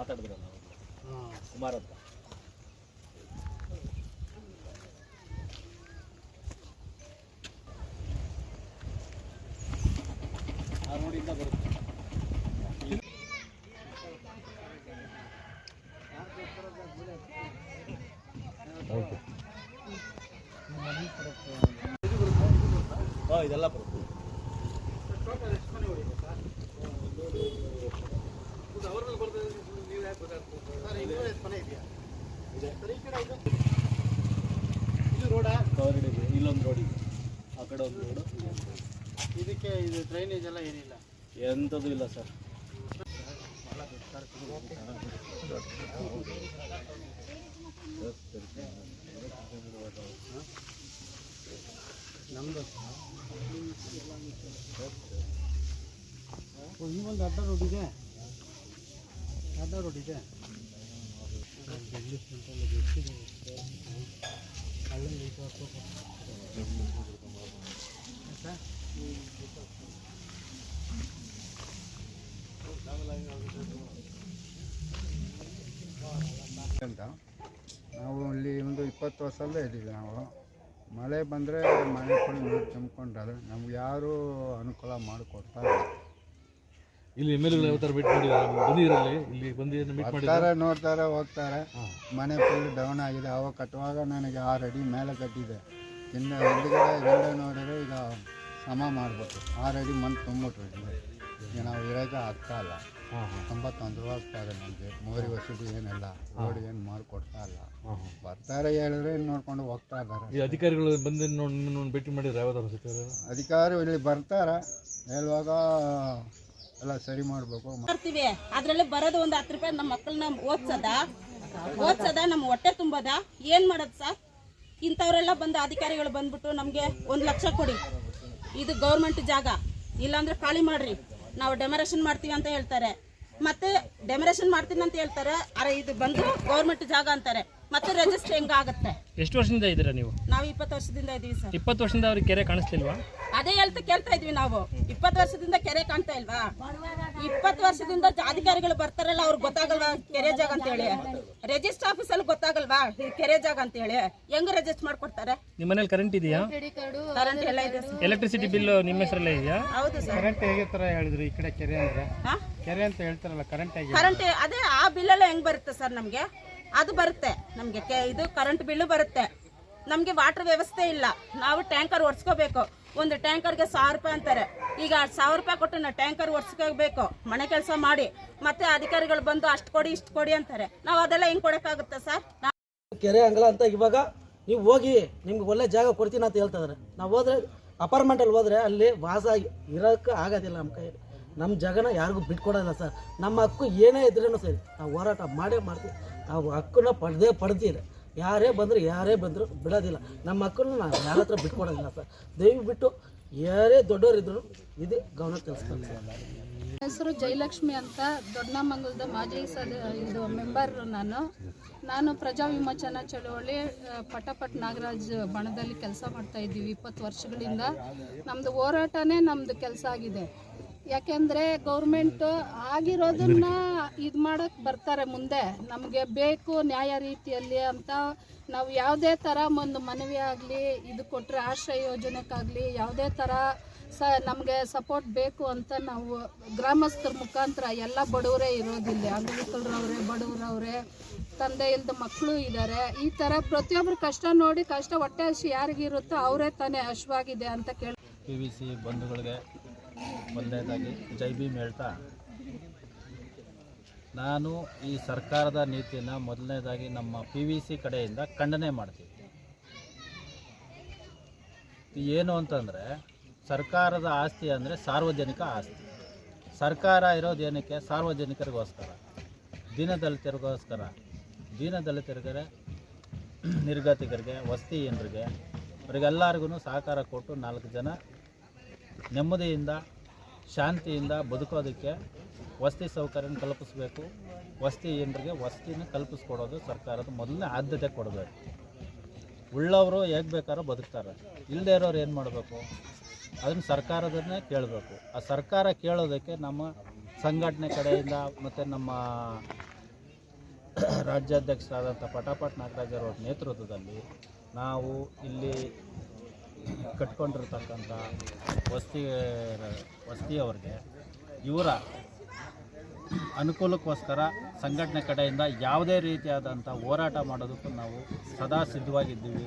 ಮಾತಾಡಿದ್ರಲ್ಲ. ಕುಮಾರ್ ಅಂತ. ಆ ರೋಡಿಂದ ಬರುತ್ತೆ. ಹಾಂ ಇದೆಲ್ಲ ಬರುತ್ತೆ. ಕವರ್ಡ್ ಇದೆ ಇಲ್ಲೊಂದು ರೋಡ್ ಇದೆ ಆ ಕಡೆ ಒಂದು ರೋಡು. ಇದಕ್ಕೆ ಇದು ಡ್ರೈನೇಜ್ ಎಲ್ಲ ಏನಿಲ್ಲ? ಎಂಥದ್ದು ಇಲ್ಲ ಸರ್. ನಮ್ದು? ಓ, ಒಂದು ಅಡ್ಡ ರೋಡ್ ಇದೆ? ಅಡ್ಡ ರೋಡ್ ಇದೆ? ಅಂತ. ನಾವು ಇಲ್ಲಿ ಒಂದು ಇಪ್ಪತ್ತು ವರ್ಷದಲ್ಲೇ ಇದ್ದೀವಿ ನಾವು. ಮಳೆ ಬಂದರೆ ಮನೆ ಫುಲ್ ನೀರು ತುಂಬಿಕೊಂಡ್ರೆ ನಮ್ಗೆ ಯಾರೂ ಅನುಕೂಲ ಮಾಡಿಕೊಡ್ತಾ ಇಲ್ಲ ಎಂ ಎಲ್ ಯಾವ ಥರ ಮೀಟ್ ಮಾಡಿದ್ದಾರೆ ಇಲ್ಲಿ ಬಂದು ಮೀಟ್ ಮಾಡಿದ್ದಾರೆ ಬರ್ತಾರೆ ನೋಡ್ತಾರೆ ಹೋಗ್ತಾರೆ. ಮನೆ ಫುಲ್ ಡೌನ್ ಆಗಿದೆ. ಅವಾಗ ಕಟ್ಟುವಾಗ ನನಗೆ ಆರು ಅಡಿ ಮೇಲೆ ಕಟ್ಟಿದೆ. ಇನ್ನು ಹಿಂದ್ಗಡೆ ಗಂಡ ನೋಡಿದ್ರೆ ಈಗ ಸಮ ಮಾಡ್ಬೇಕು. ಆರು ಅಡಿ ಮಣ್ಣು ತುಂಬಿಟ್ರು ಇಲ್ಲಿ. ಈಗ ನಾವು ಇರೋಕೆ ಆಗ್ತಾ ಇಲ್ಲ. ತೊಂಬತ್ತೊಂದು ತುಂಬ ತೊಂದರೆ ಆಗ್ತಾ ಇದೆ ನಮಗೆ. ಮೋರಿ ವಸತಿ ಏನಿಲ್ಲ. ರೋಡ್ ಏನು ಮಾಡಿಕೊಡ್ತಾ ಇಲ್ಲ. ಬರ್ತಾರೆ ಹೇಳಿದ್ರೆ ನೋಡ್ಕೊಂಡು ಹೋಗ್ತಾ ಇದ್ದಾರೆ. ಈ ಅಧಿಕಾರಿಗಳು ಬಂದು ನೋಡಿ ಭೇಟಿ ಮಾಡಿದ್ರೆ ಯಾವ್ದಾದ್ರು ಸಿಗ್ತಾರೆ ಅಧಿಕಾರಿ ಇಲ್ಲಿ ಬರ್ತಾರೆ. ಹೇಳುವಾಗ ಎಲ್ಲ ಸರಿ ಮಾಡಬೇಕು. ಮಾಡ್ತೀವಿ. ಅದ್ರಲ್ಲಿ ಬರೋದು ಒಂದು ಹತ್ತು ರೂಪಾಯಿ ನಮ್ಮ ಮಕ್ಕಳನ್ನ ಓದ್ಸದ? ಓದ್ಸದ? ನಮ್ಮ ಹೊಟ್ಟೆ ತುಂಬದ? ಏನ್ ಮಾಡೋದು ಸರ್? ಇಂಥವ್ರೆಲ್ಲ ಬಂದು ಅಧಿಕಾರಿಗಳು ಬಂದ್ಬಿಟ್ಟು ನಮಗೆ ಒಂದು ಲಕ್ಷ ಕೊಡಿ. ಇದು ಗೌರ್ಮೆಂಟ್ ಜಾಗ. ಇಲ್ಲಾಂದ್ರೆ ಖಾಲಿ ಮಾಡ್ರಿ. ನಾವು ಡೆಮರೇಷನ್ ಮಾಡ್ತೀವಿ ಅಂತ ಹೇಳ್ತಾರೆ. ಮತ್ತೆ ಡೆಮರೇಷನ್ ಮಾಡ್ತೀನಿ ಅಂತ ಹೇಳ್ತಾರೆ. ಅರೆ ಇದು ಬಂದು ಗೌರ್ಮೆಂಟ್ ಜಾಗ ಅಂತಾರೆ. ಮತ್ತೆ ರಿಜಿಸ್ಟರ್ ಹೆಂಗಾಗತ್ತೆ? ಎಷ್ಟು ವರ್ಷದಿಂದ ಇದ್ದೀರಾ ನೀವು? ನಾವು ಇಪ್ಪತ್ತು ವರ್ಷದಿಂದ ಇದೀವಿ ಸರ್. ಇಪ್ಪತ್ತು ವರ್ಷದಿಂದ ಅವ್ರಿಗೆ ಕೆರೆ ಕಾಣಿಸ್ತಿಲ್ವಾ ಅದೇ ಹೇಳ್ತಾ ಕೇಳ್ತಾ ಇದ್ವಿ ನಾವು. ಇಪ್ಪತ್ತು ವರ್ಷದಿಂದ ಕೆರೆ ಕಾಣ್ತಾ ಇಲ್ವಾ? ಇಪ್ಪತ್ತು ವರ್ಷದಿಂದ ಅಧಿಕಾರಿಗಳು ಬರ್ತಾರಲ್ಲ ಅವ್ರಿಗೆ ಗೊತ್ತಾಗಲ್ವಾ ಕೆರೆ ಜಾಗ ಅಂತ ಹೇಳಿ? ರಿಜಿಸ್ಟರ್ ಆಫೀಸಲ್ಲಿ ಗೊತ್ತಾಗಲ್ವಾ ಇದು ಕೆರೆ ಜಾಗ ಅಂತ ಹೇಳಿ? ಹೆಂಗ್ ರಿಜಿಸ್ಟರ್ ಮಾಡ್ಕೊಡ್ತಾರೆ? ನಿಮ್ಮ ಮನೇಲಿ ಕರೆಂಟ್ ಇದೆಯಾ? ಕರೆಂಟ್ ಎಲ್ಲ ಇದೆ ಸರ್. ಎಲೆಕ್ಟ್ರಿಸಿಟಿ ಬಿಲ್ ನಿಮ್ಮ ಹೆಸರಲ್ಲೇ ಇದೆಯಾ? ಹೌದು ಸರ್. ಕರೆಂಟ್ ಹೇಗೆ ತರ ಹೇಳಿದ್ರು ಈ ಕಡೆ ಕೆರೆ ಅಂದ್ರೆ? ಹಾ? ಕೆರೆ ಅಂತ ಹೇಳ್ತಾರಲ್ಲ ಕರೆಂಟ್ ಹೇಗೆ? ಕರೆಂಟ್ ಅದೇ ಆ ಬಿಲ್ ಎಲ್ಲ ಹೆಂಗ್ ಬರುತ್ತೆ ಸರ್ ನಮಗೆ? ಅದು ಬರುತ್ತೆ. ನಮಗೆ ಇದು ಕರೆಂಟ್ ಬಿಲ್ಲು ಬರುತ್ತೆ. ನಮಗೆ ವಾಟರ್ ವ್ಯವಸ್ಥೆ ಇಲ್ಲ. ನಾವು ಟ್ಯಾಂಕರ್ ಒಡ್ಸ್ಕೋಬೇಕು ಒಂದು ಟ್ಯಾಂಕರ್ಗೆ ಸಾವಿರ ರೂಪಾಯಿ ಅಂತಾರೆ. ಈಗ ಸಾವಿರ ರೂಪಾಯಿ ಕೊಟ್ಟು ನಾವು ಟ್ಯಾಂಕರ್ ಒಡ್ಸ್ಕೋಬೇಕು ಮನೆ ಕೆಲಸ ಮಾಡಿ. ಮತ್ತೆ ಅಧಿಕಾರಿಗಳು ಬಂದು ಅಷ್ಟು ಕೊಡಿ, ಇಷ್ಟು ಕೊಡಿ ಅಂತಾರೆ. ನಾವು ಅದೆಲ್ಲ ಹೆಂಗ್ ಕೊಡೋಕ್ಕಾಗುತ್ತೆ ಸರ್? ಕೆರೆ ಅಂಗಲ ಅಂತ ಇವಾಗ ನೀವು ಹೋಗಿ ನಿಮ್ಗೆ ಒಳ್ಳೆ ಜಾಗ ಕೊಡ್ತೀನಿ ಅಂತ ಹೇಳ್ತಾ ಇದಾರೆ. ನಾವು ಹೋದ್ರೆ ಅಪಾರ್ಟ್ಮೆಂಟಲ್ಲಿ ಹೋದ್ರೆ ಅಲ್ಲಿ ವಾಸ ಇರೋಕ್ಕೆ ಆಗೋದಿಲ್ಲ ನಮ್ಮ ಕೈಯಲ್ಲಿ. ನಮ್ಮ ಜಾಗನ ಯಾರಿಗೂ ಬಿಟ್ಕೊಡೋಲ್ಲ ಸರ್. ನಮ್ಮ ಹಕ್ಕು ಏನೇ ಇದ್ರೂ ಸರಿ. ನಾವು ಹೋರಾಟ ಮಾಡೇ ಮಾಡ್ತೀವಿ. ನಾವು ಹಕ್ಕನ್ನ ಪಡೆದೇ ಪಡ್ತೀರಿ ಯಾರೇ ಬಂದರೂ ಯಾರೇ ಬಂದರೂ ಬಿಡೋದಿಲ್ಲ. ನಮ್ಮ ಹಕ್ಕನ್ನು ನಾನು ಯಾರ ಹತ್ರ ಬಿಟ್ಕೊಡೋದಿಲ್ಲ ಸರ್. ದಯವಿಟ್ಟು ಯಾರೇ ದೊಡ್ಡವರಿದ್ರು ಇದು ಗಮನ ಸರ್. ಹೆಸರು ಜಯಲಕ್ಷ್ಮಿ ಅಂತ ದೊಡ್ಡಮಂಗಲದ ಮಾಜಿ ಸದ ಇದು ಮೆಂಬರ್ ನಾನು. ನಾನು ಪ್ರಜಾ ವಿಮೋಚನಾ ಚಳವಳಿ ಆ, ಪಟಪಟ್ ನಾಗರಾಜ್ ಬಣದಲ್ಲಿ ಕೆಲಸ ಮಾಡ್ತಾ ಇದ್ದೀವಿ ಇಪ್ಪತ್ತು ವರ್ಷಗಳಿಂದ. ನಮ್ಮದು ಹೋರಾಟನೇ ನಮ್ಮದು ಕೆಲಸ ಆಗಿದೆ. ಯಾಕೆಂದರೆ ಗೌರ್ಮೆಂಟ್ ಆಗಿರೋದನ್ನ ಇದು ಮಾಡಕ್ ಬರ್ತಾರೆ ಮುಂದೆ. ನಮಗೆ ಬೇಕು ನ್ಯಾಯ ರೀತಿಯಲ್ಲಿ ಅಂತ ನಾವು ಯಾವುದೇ ಥರ ಒಂದು ಮನವಿ ಆಗಲಿ, ಇದು ಕೊಟ್ಟರೆ ಆಶ್ರಯ ಯೋಜನೆಗಾಗಲಿ, ಯಾವುದೇ ಥರ ಸ ನಮಗೆ ಸಪೋರ್ಟ್ ಬೇಕು ಅಂತ ನಾವು ಗ್ರಾಮಸ್ಥರ ಮುಖಾಂತರ ಎಲ್ಲ ಬಡವರೇ ಇರೋದಿಲ್ಲ ಅಂಗವಿಕಲರವ್ರೆ, ಬಡವರವ್ರೆ ತಂದೆ ಇಲ್ಲದ ಮಕ್ಕಳು ಇದ್ದಾರೆ ಈ ಥರ ಪ್ರತಿಯೊಬ್ಬರು ಕಷ್ಟ ನೋಡಿ ಕಷ್ಟ ಹೊಟ್ಟೆ ಹಸಿ ಯಾರಿಗಿರುತ್ತೋ ಅವರೇ ತಾನೇ ಹಶ್ವಾಗಿದೆ ಅಂತ ಕೇಳಿ ಪಿ ಬಂಧುಗಳಿಗೆ ಮೊದಲನೇದಾಗಿ ಜೈ ಭೀಮ್ ಹೇಳ್ತಾ, ನಾನು ಈ ಸರ್ಕಾರದ ನೀತಿಯನ್ನು ಮೊದಲನೇದಾಗಿ ನಮ್ಮ ಪಿ ವಿ ಸಿ ಕಡೆಯಿಂದ ಖಂಡನೆ ಮಾಡ್ತೀವಿ ಏನು ಅಂತಂದರೆ, ಸರ್ಕಾರದ ಆಸ್ತಿ ಅಂದರೆ ಸಾರ್ವಜನಿಕ ಆಸ್ತಿ. ಸರ್ಕಾರ ಇರೋದು ಏನಕ್ಕೆ? ಸಾರ್ವಜನಿಕರಿಗೋಸ್ಕರ. ದೀನದಲಿತರಿಗೋಸ್ಕರ. ದೀನದಲಿತರಿಗೆ, ನಿರ್ಗತಿಕರಿಗೆ ವಸತಿಹೀನರಿಗೆ ಅವರಿಗೆಲ್ಲರಿಗೂ ಸಹಕಾರ ಕೊಟ್ಟು ನಾಲ್ಕು ಜನ ನೆಮ್ಮದಿಯಿಂದ, ಶಾಂತಿಯಿಂದ ಬದುಕೋದಕ್ಕೆ ವಸತಿ ಸೌಕರ್ಯನ ಕಲ್ಪಿಸಬೇಕು. ವಸತಿ ಜನರಿಗೆ ವಸತಿನ ಕಲ್ಪಿಸ್ಕೊಡೋದು ಸರ್ಕಾರದ ಮೊದಲನೇ ಆದ್ಯತೆ ಕೊಡಬೇಕು ಉಳ್ಳವರು ಹೇಗೆ ಬೇಕಾದ್ರೂ ಬದುಕ್ತಾರೆ. ಇಲ್ಲದೇ ಇರೋರು ಏನು ಮಾಡಬೇಕು? ಅದನ್ನು ಸರ್ಕಾರದನ್ನೇ ಕೇಳಬೇಕು. ಆ ಸರ್ಕಾರ ಕೇಳೋದಕ್ಕೆ ನಮ್ಮ ಸಂಘಟನೆ ಕಡೆಯಿಂದ ಮತ್ತು ನಮ್ಮ ರಾಜ್ಯಾಧ್ಯಕ್ಷರಾದಂಥ ಪಟಾಪಟ್ ನಾಗರಾಜರವ್ರ ನೇತೃತ್ವದಲ್ಲಿ ನಾವು ಇಲ್ಲಿ ಕಟ್ಕೊಂಡಿರ್ತಕ್ಕಂಥ ವಸ್ತಿ ವಸ್ತಿಯವ್ರಿಗೆ ಇವರ ಅನುಕೂಲಕ್ಕೋಸ್ಕರ ಸಂಘಟನೆ ಕಡೆಯಿಂದ ಯಾವುದೇ ರೀತಿಯಾದಂಥ ಹೋರಾಟ ಮಾಡೋದಕ್ಕೂ ನಾವು ಸದಾ ಸಿದ್ಧವಾಗಿದ್ದೀವಿ.